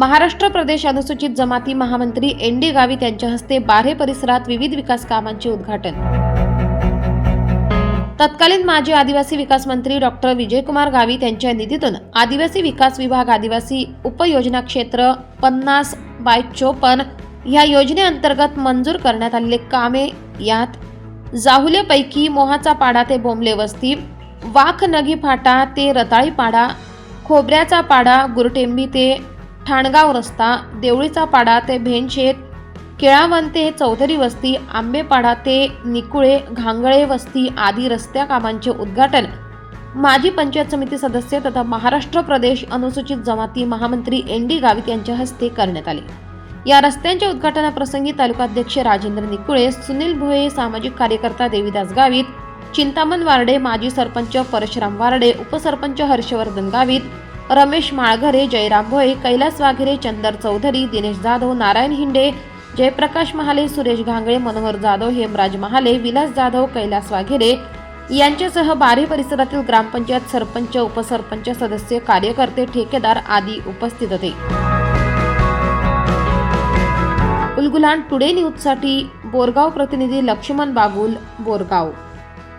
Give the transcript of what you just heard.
महाराष्ट्र प्रदेश अनुसूचित जमाती महामंत्री एन डी गावित यांच्या हस्ते बारे परिसरात विविध विकास कामांचे उद्घाटन. तत्कालीन माजी आदिवासी विकास मंत्री डॉक्टर विजयकुमार गावित यांच्या निधीतून आदिवासी विकास विभाग आदिवासी उपयोजना क्षेत्र पन्नास बाय चोपन्न ह्या योजनेअंतर्गत मंजूर करण्यात आलेले कामे यात जाहुलेपैकी मोहाचा पाडा ते बोंबले वस्ती वाखनगी फाटा ते रताळी पाडा खोबऱ्याचा पाडा गुरटेंबी ते ठाणगाव रस्ता देवळीचा पाडा ते भेनशेत केळावन ते चौधरी वस्ती आंबेपाडा ते निकुळे घांगळे वस्ती आदी रस्त्या कामांचे उद्घाटन. माजी पंचायत समिती सदस्य तथा महाराष्ट्र प्रदेश अनुसूचित जमाती महामंत्री एन डी गावित यांच्या हस्ते करण्यात आले. या रस्त्यांच्या उद्घाटनाप्रसंगी तालुकाध्यक्ष राजेंद्र निकुळे सुनील भोये सामाजिक कार्यकर्ता देवीदास गावित चिंतामण वारडे माजी सरपंच परशुराम वारडे उपसरपंच हर्षवर्धन गावित रमेश माळघरे जयराम भोये कैलास वाघेरे चंदर चौधरी दिनेश जाधव नारायण हिंडे जयप्रकाश महाले सुरेश घांगळे मनोहर जाधव हेमराज महाले विलास जाधव कैलास वाघेरे यांच्यासह बारी परिसरातील ग्रामपंचायत सरपंच उपसरपंच सदस्य कार्यकर्ते ठेकेदार आदी उपस्थित होते. उलगुलान टुडे न्यूजसाठी बोरगाव प्रतिनिधी लक्ष्मण बागुल बोरगाव.